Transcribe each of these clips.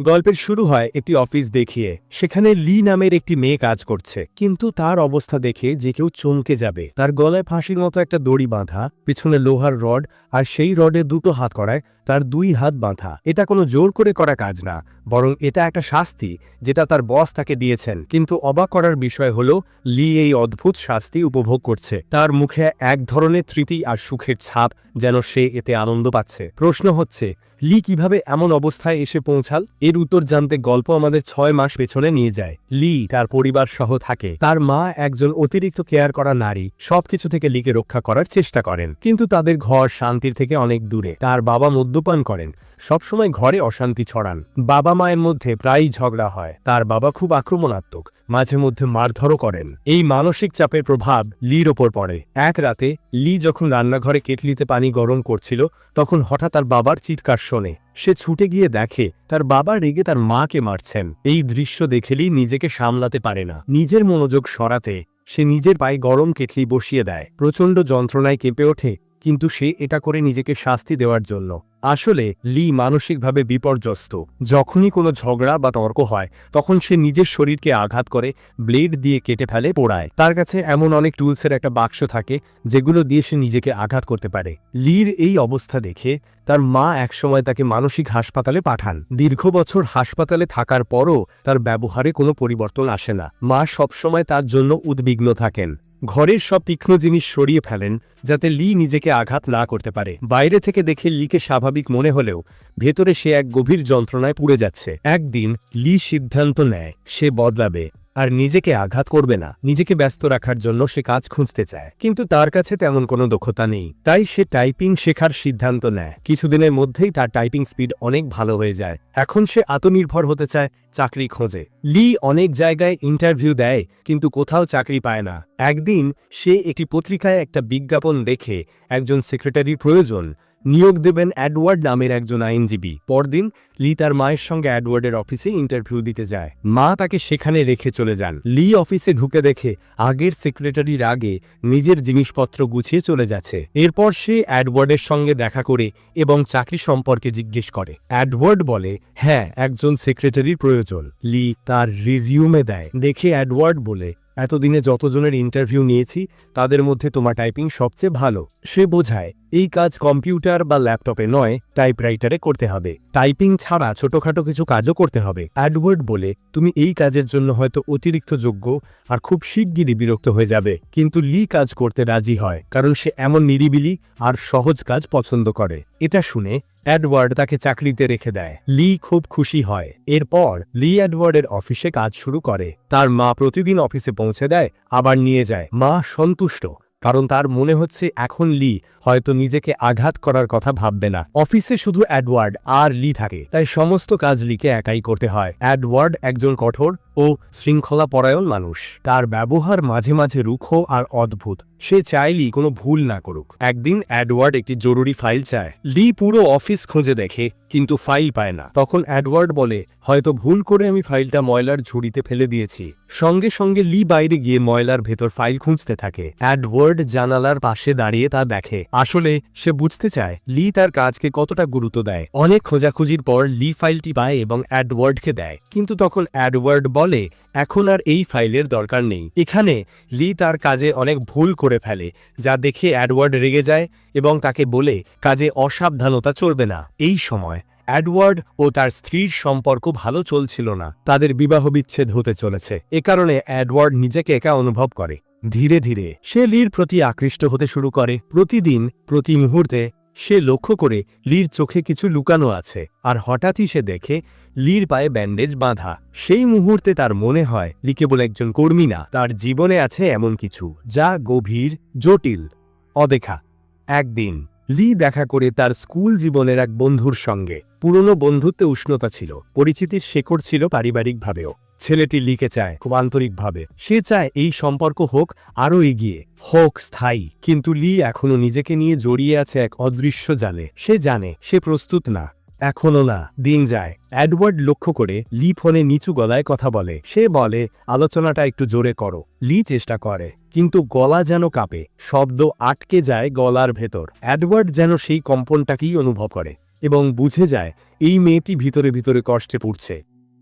গল্পের শুরু হয় একটি অফিস দেখিয়ে। সেখানে লি নামের একটি মেয়ে কাজ করছে। কিন্তু তার অবস্থা দেখে যে কেউ চমকে যাবে। তার গলায় ফাঁসির মতো একটা দড়ি বাঁধা, পিছনে লোহার রড, আর সেই রডে দুটো হাত করায়, তার দুই হাত বাঁধা। এটা কোনো জোর করে করা কাজ না, বরং এটা একটা শাস্তি, যেটা তার বস তাকে দিয়েছেন। কিন্তু অবাক করার বিষয় হলো, লি এই অদ্ভুত শাস্তি উপভোগ করছে। তার মুখে এক ধরনের তৃপ্তি আর সুখের ছাপ যেন সে এতে আনন্দ পাচ্ছে। প্রশ্ন হচ্ছে, লি কীভাবে এমন অবস্থায় এসে পৌঁছাল? এর উত্তর জানতে গল্প আমাদের ছয় মাস পেছনে নিয়ে যায়। লি তার পরিবার সহ থাকে। তার মা একজন অতিরিক্ত কেয়ার করা নারী, সবকিছু থেকে লিকে রক্ষা করার চেষ্টা করেন। কিন্তু তাদের ঘর শান্তির থেকে অনেক দূরে। তার বাবা মদ্যপান করেন। সবসময় ঘরে অশান্তি ছড়ান। বাবা মায়ের মধ্যে প্রায়ই ঝগড়া হয়। তার বাবা খুব আক্রমণাত্মক। মাঝে মধ্যে মারধরও করেন। এই মানসিক চাপের প্রভাব লির ওপর পড়ে। এক রাতে লি যখন রান্নাঘরে কেটলিতে পানি গরম করছিল, তখন হঠাৎ তার বাবার চিৎকার শোনে। সে ছুটে গিয়ে দেখে, তার বাবা রেগে তার মাকে মারছেন। এই দৃশ্য দেখেলি নিজেকে সামলাতে পারে না। নিজের মনোযোগ সরাতে, সে নিজের পায়ে গরম কেটলি বসিয়ে দেয়। প্রচণ্ড যন্ত্রণায় কেঁপে ওঠে, কিন্তু সে এটা করে নিজেকে শাস্তি দেওয়ার জন্য। আসলে, লি মানসিকভাবে বিপর্যস্ত। যখনই কোনো ঝগড়া বা তর্ক হয়, তখন সে নিজের শরীরকে আঘাত করে, ব্লেড দিয়ে কেটে ফেলে, পোড়ায়। তার কাছে এমন অনেক টুলসের একটা বাক্স থাকে, যেগুলো দিয়ে সে নিজেকে আঘাত করতে পারে। লির এই অবস্থা দেখে, তার মা একসময় তাকে মানসিক হাসপাতালে পাঠান। দীর্ঘ বছর হাসপাতালে থাকার পরও, তার ব্যবহারে কোনো পরিবর্তন আসে না। মা সবসময় তার জন্য উদ্বিগ্ন থাকেন। ঘরের সব তীক্ষ্ণ জিনিস সরিয়ে ফেলেন, যাতে লি নিজেকে আঘাত না করতে পারে। বাইরে থেকে দেখে লিকে স্বাভাবিক মনে হলেও, ভেতরে সে এক গভীর যন্ত্রণায় পুড়ে যাচ্ছে। একদিন লি সিদ্ধান্ত নেয়, সে বদলাবে। আর নিজেকে আঘাত করবে না। নিজেকে ব্যস্ত রাখার জন্য সে কাজ খুঁজতে চায়। কিন্তু তার কাছে তেমন কোনো দক্ষতা নেই। তাই সে টাইপিং শেখার সিদ্ধান্ত নেয়। কিছুদিনের মধ্যেই তার টাইপিং স্পিড অনেক ভালো হয়ে যায়। এখন সে আত্মনির্ভর হতে চায় চাকরি খোঁজে। লি অনেক জায়গায় ইন্টারভিউ দেয়, কিন্তু কোথাও চাকরি পায় না। একদিন সে একটি পত্রিকায় একটা বিজ্ঞাপন দেখে একজন সেক্রেটারি প্রয়োজন। নিয়োগ দেবেন অ্যাডওয়ার্ড নামের একজন আইনজীবী। পরদিন লি তার মায়ের সঙ্গে অ্যাডওয়ার্ডের অফিসে ইন্টারভিউ দিতে যায়। মা তাকে সেখানে রেখে চলে যান। লি অফিসে ঢুকে দেখে আগের সেক্রেটারির আগে নিজের জিনিসপত্র গুছিয়ে চলে যাচ্ছে। এরপর সে অ্যাডওয়ার্ডের সঙ্গে দেখা করে এবং চাকরি সম্পর্কে জিজ্ঞেস করে। অ্যাডওয়ার্ড বলে হ্যাঁ একজন সেক্রেটারির প্রয়োজন। লি তার রিজিউমে দেয়। দেখে অ্যাডওয়ার্ড বলে, এতদিনে যতজনের ইন্টারভিউ নিয়েছি, তাদের মধ্যে তোমার টাইপিং সবচেয়ে ভালো। সে বোঝায়, এই কাজ কম্পিউটার বা ল্যাপটপে নয়, টাইপরাইটারে করতে হবে। টাইপিং ছাড়া ছোটখাটো কিছু কাজও করতে হবে। অ্যাডওয়ার্ড বলে, তুমি এই কাজের জন্য হয়তো অতিরিক্ত যোগ্য আর খুব শিগগিরই বিরক্ত হয়ে যাবে। কিন্তু লি কাজ করতে রাজি হয়, কারণ সে এমন নিরিবিলি আর সহজ কাজ পছন্দ করে। এটা শুনে অ্যাডওয়ার্ড তাকে চাকরিতে রেখে দেয়। লি খুব খুশি হয়। এরপর লি অ্যাডওয়ার্ডের অফিসে কাজ শুরু করে। তার মা প্রতিদিন অফিসে পৌঁছে দেয়, আবার নিয়ে যায়। মা সন্তুষ্ট। কারণ তার মনে হচ্ছে এখন লি হয়তো নিজেকে আঘাত করার কথা ভাববে না। অফিসে শুধু অ্যাডওয়ার্ড আর লি থাকে, তাই সমস্ত কাজ লিকে একাই করতে হয়। অ্যাডওয়ার্ড একজন কঠোর ও শৃঙ্খলা পরায়ণ মানুষ। তার ব্যবহার মাঝে মাঝে রুক্ষ আর অদ্ভুত। সে চাইলি কোনো ভুল না করুক। একদিন অ্যাডওয়ার্ড একটি জরুরি ফাইল চায়। লি পুরো অফিস খুঁজে দেখে, কিন্তু ফাইল পায় না। তখন অ্যাডওয়ার্ড বলে, হয়তো ভুল করে আমি ফাইলটা ময়লার ঝুড়িতে ফেলে দিয়েছি। সঙ্গে সঙ্গে লি বাইরে গিয়ে ময়লার ভেতর ফাইল খুঁজতে থাকে। অ্যাডওয়ার্ড জানালার পাশে দাঁড়িয়ে তা দেখে। আসলে, সে বুঝতে চায়, লি তার কাজকে কতটা গুরুত্ব দেয়। অনেক খোঁজাখুঁজির পর লি ফাইলটি পায় এবং অ্যাডওয়ার্ডকে দেয়। কিন্তু তখন অ্যাডওয়ার্ড বলে, এখন আর এই ফাইলের দরকার নেই। এখানে লি তার কাজে অনেক ভুল করে ফেলে, যা দেখে অ্যাডওয়ার্ড রেগে যায় এবং তাকে বলে, কাজে অসাবধানতা চলবে না। এই সময় অ্যাডওয়ার্ড ও তার স্ত্রীর সম্পর্ক ভালো চলছিল না। তাদের বিবাহ বিচ্ছেদ হতে চলেছে। এ কারণে অ্যাডওয়ার্ড নিজেকে একা অনুভব করে। ধীরে ধীরে, সে লির প্রতি আকৃষ্ট হতে শুরু করে। প্রতিদিন, প্রতি মুহূর্তে, সে লক্ষ্য করে লির চোখে কিছু লুকানো আছে। আর হঠাৎই সে দেখে লির পায়ে ব্যান্ডেজ বাঁধা। সেই মুহূর্তে তার মনে হয় লি কেবল একজন কর্মী না, তার জীবনে আছে এমন কিছু, যা গভীর, জটিল। অদেখা, একদিন, লি দেখা করে তার স্কুল জীবনের এক বন্ধুর সঙ্গে। পুরনো বন্ধুত্বে উষ্ণতা ছিল, পরিচিতির শেকড় ছিল পারিবারিকভাবেও। ছেলেটি লিখে চায়, খুব আন্তরিকভাবে, সে চায় এই সম্পর্ক হোক, আরও এগিয়ে, হোক স্থায়ী। কিন্তু লি এখনও নিজেকে নিয়ে জড়িয়ে আছে এক অদৃশ্য জালে। সে জানে, সে প্রস্তুত না। এখনও না, দিন যায়। অ্যাডওয়ার্ড লক্ষ্য করে লি ফোনে নিচু গলায় কথা বলে। সে বলে, আলোচনাটা একটু জোরে করো। লি চেষ্টা করে, কিন্তু গলা যেন কাঁপে, শব্দ আটকে যায় গলার ভেতর। অ্যাডওয়ার্ড যেন সেই কম্পনটাকেই অনুভব করে এবং বুঝে যায়, এই মেয়েটি ভিতরে ভিতরে কষ্টে পড়ছে।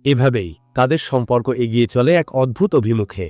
এভাবেই তাদের সম্পর্ক এগিয়ে চলে এক অদ্ভুত অভিমুখে।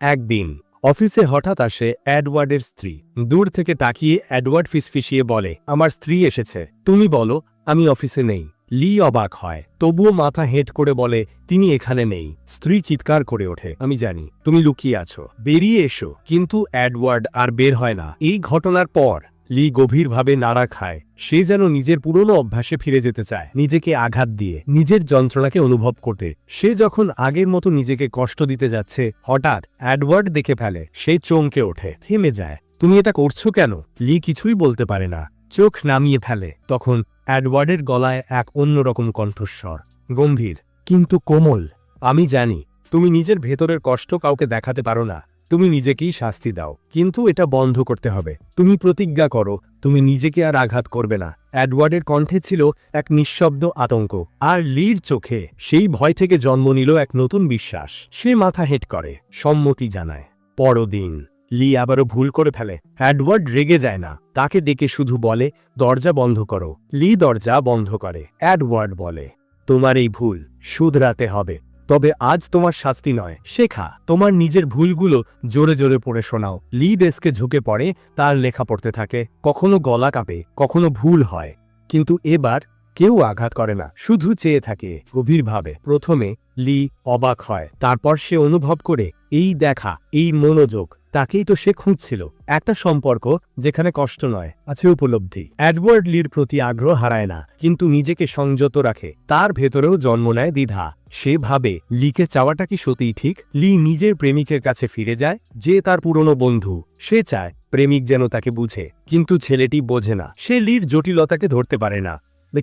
একদিন অফিসে হঠাৎ আসে অ্যাডওয়ার্ডের স্ত্রী। দূর থেকে তাকিয়ে অ্যাডওয়ার্ড ফিসফিসিয়ে বলে, আমার স্ত্রী এসেছে। তুমি বলো আমি অফিসে নেই। লি অবাক হয়। তবুও মাথা হেঁট করে বলে, তিনি এখানে নেই। স্ত্রী চিৎকার করে ওঠে, আমি জানি, তুমি লুকিয়ে আছো। বেরিয়ে এসো। কিন্তু অ্যাডওয়ার্ড আর বের হয় না। এই ঘটনার পর লি গভীরভাবে নাড়া খায়। সে যেন নিজের পুরনো অভ্যাসে ফিরে যেতে চায়, নিজেকে আঘাত দিয়ে, নিজের যন্ত্রণাকে অনুভব করতে। সে যখন আগের মতো নিজেকে কষ্ট দিতে যাচ্ছে, হঠাৎ অ্যাডওয়ার্ড দেখে ফেলে, সে চমকে ওঠে, থেমে যায়। তুমি এটা করছ কেন? লি কিছুই বলতে পারে না। চোখ নামিয়ে ফেলে, তখন অ্যাডওয়ার্ডের গলায় এক অন্যরকম কণ্ঠস্বর। গম্ভীর, কিন্তু কোমল। আমি জানি, তুমি নিজের ভেতরের কষ্ট কাউকে দেখাতে পারো না। তুমি নিজেকেই শাস্তি দাও। কিন্তু এটা বন্ধ করতে হবে। তুমি প্রতিজ্ঞা করো, তুমি নিজেকে আর আঘাত করবে না। অ্যাডওয়ার্ডের কণ্ঠে ছিল এক নিঃশব্দ আতঙ্ক। আর লির চোখে সেই ভয় থেকে জন্ম নিল এক নতুন বিশ্বাস। সে মাথা হেঁট করে, সম্মতি জানায়, পরদিন। লি আবারও ভুল করে ফেলে। অ্যাডওয়ার্ড রেগে যায় না। তাকে ডেকে শুধু বলে, দরজা বন্ধ করো। লি দরজা বন্ধ করে। অ্যাডওয়ার্ড বলে, তোমার এই ভুল শুধরাতে হবে। তবে আজ তোমার শাস্তি নয়। শেখা, তোমার নিজের ভুলগুলো জোরে জোরে পড়ে শোনাও। লি ডেস্কে ঝুঁকে পড়ে, তার লেখা পড়তে থাকে, কখনো গলা কাঁপে, কখনো ভুল হয়। কিন্তু এবার কেউ আঘাত করে না। শুধু চেয়ে থাকে, গভীরভাবে। প্রথমে লি অবাক হয়, তারপর সে অনুভব করে, এই দেখা, এই মনোযোগ তাকেই তো সে খুঁজছিল। একটা সম্পর্ক যেখানে কষ্ট নয়, আছে উপলব্ধি। অ্যাডওয়ার্ড লির প্রতি আগ্রহ হারায় না, কিন্তু নিজেকে সংযত রাখে। তার ভেতরেও জন্ম নেয় দ্বিধা। সে ভাবে, লিকে চাওয়াটা কি সত্যিই ঠিক? লি নিজের প্রেমিকের কাছে ফিরে যায়, যে তার পুরনো বন্ধু। সে চায়, প্রেমিক যেন তাকে বুঝে, কিন্তু ছেলেটি বোঝে না। সে লির জটিলতাকে ধরতে পারে না।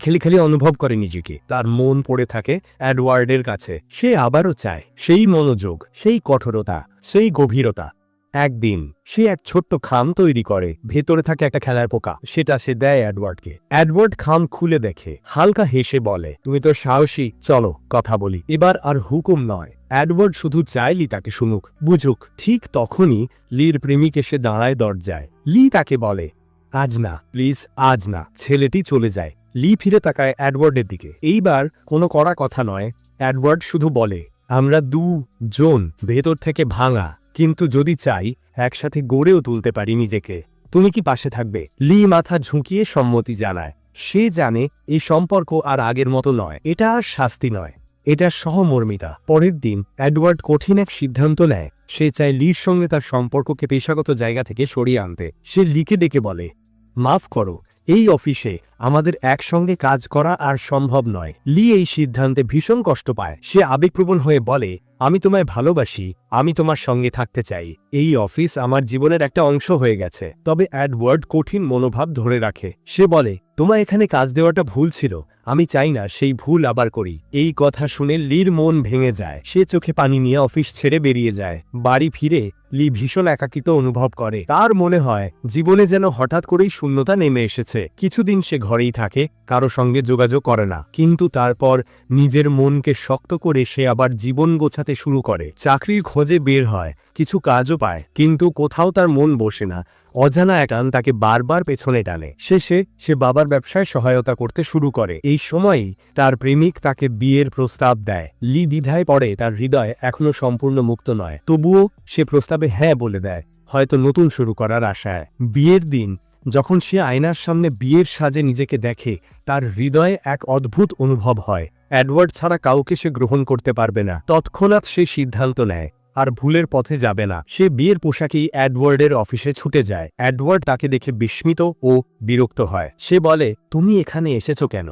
খেলি খেলি অনুভব করে নিজেকে। তার মন পড়ে থাকে অ্যাডওয়ার্ডের কাছে। সে আবারও চায়, সেই মনোযোগ, সেই কঠোরতা, সেই গভীরতা। একদিন সে এক ছোট্ট খাম তৈরি করে, ভেতরে থাকে একটা খেলার পোকা। সেটা সে দেয় অ্যাডওয়ার্ডকে অ্যাডওয়ার্ড খাম খুলে দেখে, হালকা হেসে বলে, তুমি তো সাহসী, চলো, কথা বলি। এবার আর হুকুম নয়। অ্যাডওয়ার্ড শুধু চাইলি তাকে শুনুক, বুঝুক। ঠিক তখনই লির প্রেমিক এসে দাঁড়ায় দরজায়। লি তাকে বলে, আজ না, প্লিজ, আজ না, ছেলেটি চলে যায়। লি ফিরে তাকায় অ্যাডওয়ার্ডের দিকে। এইবার কোনো কড়া কথা নয়। অ্যাডওয়ার্ড শুধু বলে, আমরা দু জন ভেতর থেকে ভাঙা। কিন্তু যদি চাই, একসাথে গড়েও তুলতে পারি নিজেকে। তুমি কি পাশে থাকবে? লি মাথা ঝুঁকিয়ে সম্মতি জানায়। সে জানে, এই সম্পর্ক আর আগের মতো নয়। এটা আর শাস্তি নয়। এটা সহমর্মিতা। পরের দিন অ্যাডওয়ার্ড কঠিন এক সিদ্ধান্ত নেয়। সে চায় লির সঙ্গে তার সম্পর্ককে পেশাগত জায়গা থেকে সরিয়ে আনতে। সে লিকে ডেকে বলে, মাফ করো এই অফিসে আমাদের একসঙ্গে কাজ করা আর সম্ভব নয়। লি এই সিদ্ধান্তে ভীষণ কষ্ট পায়। সে আবেগপ্রবণ হয়ে বলে, আমি তোমায় ভালোবাসি, আমি তোমার সঙ্গে থাকতে চাই। এই অফিস আমার জীবনের একটা অংশ হয়ে গেছে। তবে অ্যাডওয়ার্ড কঠিন মনোভাব ধরে রাখে। সে বলে, তোমায় এখানে কাজ দেওয়াটা ভুল ছিল। আমি চাই না সেই ভুল আবার করি। এই কথা শুনে লির মন ভেঙে যায়। সে চোখে পানি নিয়ে অফিস ছেড়ে বেরিয়ে যায়। বাড়ি ফিরে লি ভীষণ একাকিত অনুভব করে। তার মনে হয়, জীবনে যেন হঠাৎ করেই শূন্যতা নেমে এসেছে। কিছুদিন সে ঘরেই থাকে, কারও সঙ্গে যোগাযোগ করে না। কিন্তু তারপর নিজের মনকে শক্ত করে সে আবার জীবন গোছাতে শুরু করে। চাকরির খোঁজে বের হয়, কিছু কাজও পায়, কিন্তু কোথাও তার মন বসে না। অজানা এক টান তাকে বারবার পেছনে টানে। শেষে সে বাবার ব্যবসায় সহায়তা করতে শুরু করে। এই সময়ই তার প্রেমিক তাকে বিয়ের প্রস্তাব দেয়। লি দ্বিধায় পড়ে, তার হৃদয় এখনও সম্পূর্ণ মুক্ত নয়। তবুও সে প্রস্তাবে হ্যাঁ বলে দেয়, হয়তো নতুন শুরু করার আশায়। বিয়ের দিন, যখন সে আয়নার সামনে বিয়ের সাজে নিজেকে দেখে, তার হৃদয়ে এক অদ্ভুত অনুভব হয়। অ্যাডওয়ার্ড ছাড়া কাউকে সে গ্রহণ করতে পারবে না। তৎক্ষণাৎ সে সিদ্ধান্ত নেয়, আর ভুলের পথে যাবে না। সে বিয়ের পোশাকেই অ্যাডওয়ার্ডের অফিসে ছুটে যায়। অ্যাডওয়ার্ড তাকে দেখে বিস্মিত ও বিরক্ত হয়। সে বলে, তুমি এখানে এসেছ কেন?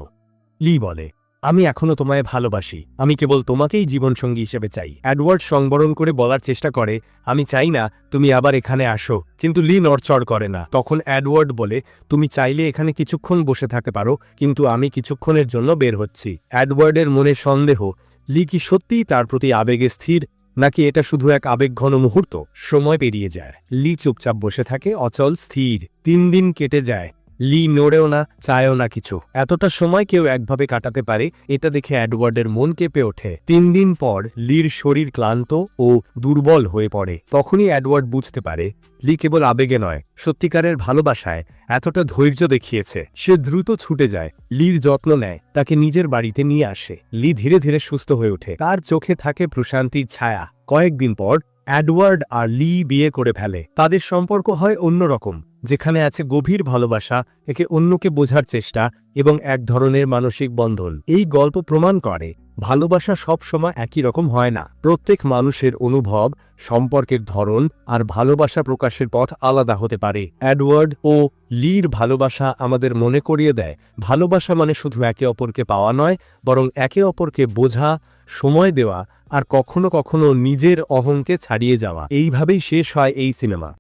লি বলে, আমি এখনও তোমায় ভালোবাসি। আমি কেবল তোমাকেই জীবনসঙ্গী হিসেবে চাই। অ্যাডওয়ার্ড সংবরণ করে বলার চেষ্টা করে, আমি চাই না তুমি আবার এখানে আসো। কিন্তু লি নড়চড় করে না। তখন অ্যাডওয়ার্ড বলে, তুমি চাইলে এখানে কিছুক্ষণ বসে থাকতে পারো, কিন্তু আমি কিছুক্ষণের জন্য বের হচ্ছি। অ্যাডওয়ার্ডের মনে সন্দেহ, লি কি সত্যিই তার প্রতি আবেগে স্থির? নাকি এটা শুধু এক আবেগঘন মুহূর্ত? সময় পেরিয়ে যায়। লি চুপচাপ বসে থাকে, অচল, স্থির। তিন দিন কেটে যায়। লি নড়েও না, চায়ও না কিছু। এতটা সময় কেউ একভাবে কাটাতে পারে, এটা দেখে অ্যাডওয়ার্ডের মন কেঁপে ওঠে। তিন দিন পর, লির শরীর ক্লান্ত ও দুর্বল হয়ে পড়ে। তখনই অ্যাডওয়ার্ড বুঝতে পারে, লি কেবল আবেগে নয়, সত্যিকারের ভালোবাসায় এতটা ধৈর্য দেখিয়েছে। সে দ্রুত ছুটে যায়, লির যত্ন নেয়, তাকে নিজের বাড়িতে নিয়ে আসে। লি ধীরে ধীরে সুস্থ হয়ে ওঠে। তার চোখে থাকে প্রশান্তির ছায়া। কয়েকদিন পর অ্যাডওয়ার্ড আর লি বিয়ে করে ফেলে। তাদের সম্পর্ক হয় অন্যরকম, যেখানে আছে গভীর ভালোবাসা, একে অন্যকে বোঝার চেষ্টা এবং এক ধরনের মানসিক বন্ধন। এই গল্প প্রমাণ করে, ভালোবাসা সব সময় একই রকম হয় না। প্রত্যেক মানুষের অনুভব, সম্পর্কের ধরন আর ভালোবাসা প্রকাশের পথ আলাদা হতে পারে। অ্যাডওয়ার্ড ও লির ভালোবাসা আমাদের মনে করিয়ে দেয়। ভালোবাসা মানে শুধু একে অপরকে পাওয়া নয়, বরং একে অপরকে বোঝা সময় দেওয়া আর কখনো কখনো নিজের অহংকে ছাড়িয়ে যাওয়া। এইভাবেই শেষ হয় এই সিনেমা।